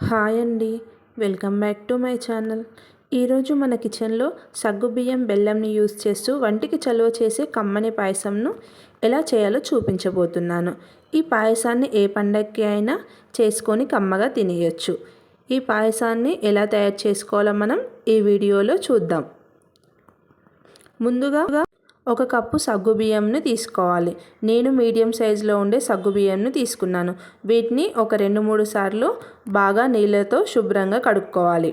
Hi అండి. Welcome back to my channel. ఈరోజు మన కిచెన్లో సగ్గుబియ్యం బెల్లంని యూస్ చేస్తూ వంటికి చలువ చేసే కమ్మని పాయసంను ఎలా చేయాలో చూపించబోతున్నాను. ఈ పాయసాన్ని ఏ పండగకి అయినా చేసుకొని కమ్మగా తినేయచ్చు. ఈ పాయసాన్ని ఎలా తయారు చేసుకోవాలో మనం ఈ వీడియోలో చూద్దాం. ముందుగా ఒక కప్పు సగ్గుబియ్యంని తీసుకోవాలి. నేను మీడియం సైజులో ఉండే సగ్గుబియ్యంని తీసుకున్నాను. వీటిని ఒక రెండు మూడు సార్లు బాగా నీళ్ళతో శుభ్రంగా కడుక్కోవాలి.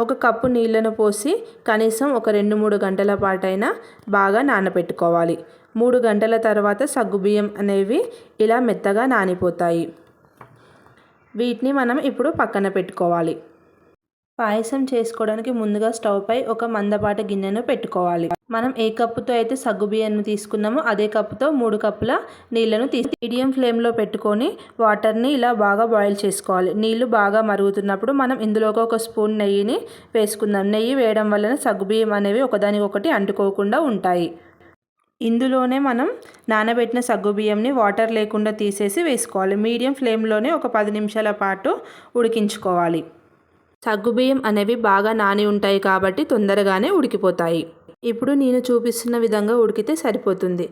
ఒక కప్పు నీళ్ళను పోసి కనీసం ఒక రెండు మూడు గంటల పాటైనా బాగా నానబెట్టుకోవాలి మూడు గంటల తర్వాత సగ్గుబియ్యం అనేవి ఇలా మెత్తగా నానిపోతాయి. వీటిని మనం ఇప్పుడు పక్కన పెట్టుకోవాలి. పాయసం చేసుకోవడానికి ముందుగా స్టవ్ పై ఒక మందపాటి గిన్నెను పెట్టుకోవాలి. మనం ఏ కప్పుతో అయితే సగ్గుబియ్యాన్ని తీసుకున్నామో అదే కప్పుతో మూడు కప్పుల నీళ్ళను తీసి మీడియం ఫ్లేమ్లో పెట్టుకొని వాటర్ని ఇలా బాగా బాయిల్ చేసుకోవాలి. నీళ్ళు బాగా మరుగుతున్నప్పుడు మనం ఇందులోకి ఒక స్పూన్ నెయ్యిని వేసుకుందాం. నెయ్యి వేయడం వలన సగ్గుబియ్యం అనేవి ఒకదానికొకటి అంటుకోకుండా ఉంటాయి. ఇందులోనే మనం నానబెట్టిన సగ్గుబియ్యంని వాటర్ లేకుండా తీసేసి వేసుకోవాలి. మీడియం ఫ్లేమ్లోనే ఒక పది నిమిషాల పాటు ఉడికించుకోవాలి. సగ్గుబియ్యం అనేవి బాగా నాని ఉంటాయి కాబట్టి తొందరగానే ఉడికిపోతాయి. ఇప్పుడు నేను చూపిస్తున్న విధంగా ఉడికితే సరిపోతుంది.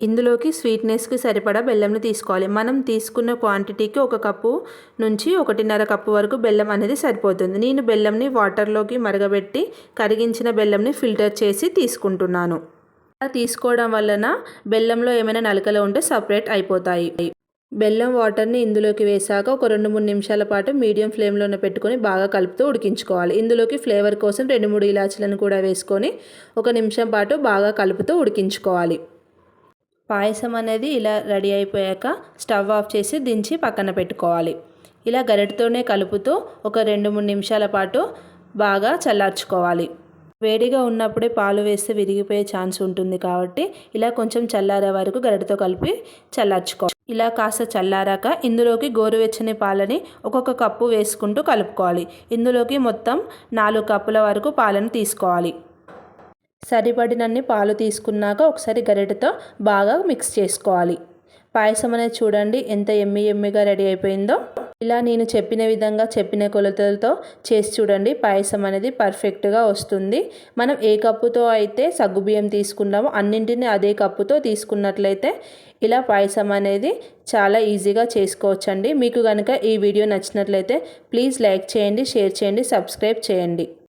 ఇందులోకి స్వీట్నెస్కి సరిపడా బెల్లంని తీసుకోవాలి. మనం తీసుకున్న క్వాంటిటీకి ఒక కప్పు నుంచి ఒకటిన్నర కప్పు వరకు బెల్లం అనేది సరిపోతుంది. నేను బెల్లంని వాటర్లోకి మరగబెట్టి కరిగించిన బెల్లంని ఫిల్టర్ చేసి తీసుకుంటున్నాను. అలా తీసుకోవడం వలన బెల్లంలో ఏమైనా నలకలు ఉంటే సపరేట్ అయిపోతాయి. బెల్లం వాటర్ని ఇందులోకి వేసాక ఒక రెండు మూడు నిమిషాల పాటు మీడియం ఫ్లేమ్లోనే పెట్టుకొని బాగా కలుపుతూ ఉడికించుకోవాలి. ఇందులోకి ఫ్లేవర్ కోసం రెండు మూడు ఇలాచీలను కూడా వేసుకొని ఒక నిమిషం పాటు బాగా కలుపుతూ ఉడికించుకోవాలి. పాయసం అనేది ఇలా రెడీ అయిపోయాక స్టవ్ ఆఫ్ చేసి దించి పక్కన పెట్టుకోవాలి. ఇలా గరిటతోనే కలుపుతూ ఒక రెండు మూడు నిమిషాల పాటు బాగా చల్లార్చుకోవాలి. వేడిగా ఉన్నప్పుడే పాలు వేస్తే విరిగిపోయే ఛాన్స్ ఉంటుంది కాబట్టి ఇలా కొంచెం చల్లారే వరకు గరిటతో కలిపి చల్లార్చుకోవాలి ఇలా కాస్త చల్లారాక ఇందులోకి గోరువెచ్చని పాలని ఒక్కొక్క కప్పు వేసుకుంటూ కలుపుకోవాలి. ఇందులోకి మొత్తం నాలుగు కప్పుల వరకు పాలను తీసుకోవాలి. సరిపడినన్ని పాలు తీసుకున్నాక ఒకసారి గరిటతో బాగా మిక్స్ చేసుకోవాలి. పాయసం అనేది చూడండి ఎంత ఎమ్మి ఎమ్మిగా రెడీ అయిపోయిందో. ఇలా నేను చెప్పిన విధంగా చెప్పిన కొలతలతో చేసి చూడండి. పాయసం అనేది పర్ఫెక్ట్గా వస్తుంది. మనం ఏ కప్పుతో అయితే సగ్గుబియ్యం తీసుకున్నామో అన్నింటినీ అదే కప్పుతో తీసుకున్నట్లయితే ఇలా పాయసం అనేది చాలా ఈజీగా చేసుకోవచ్చండి. మీకు కనుక ఈ వీడియో నచ్చినట్లయితే ప్లీజ్ లైక్ చేయండి షేర్ చేయండి సబ్స్క్రైబ్ చేయండి.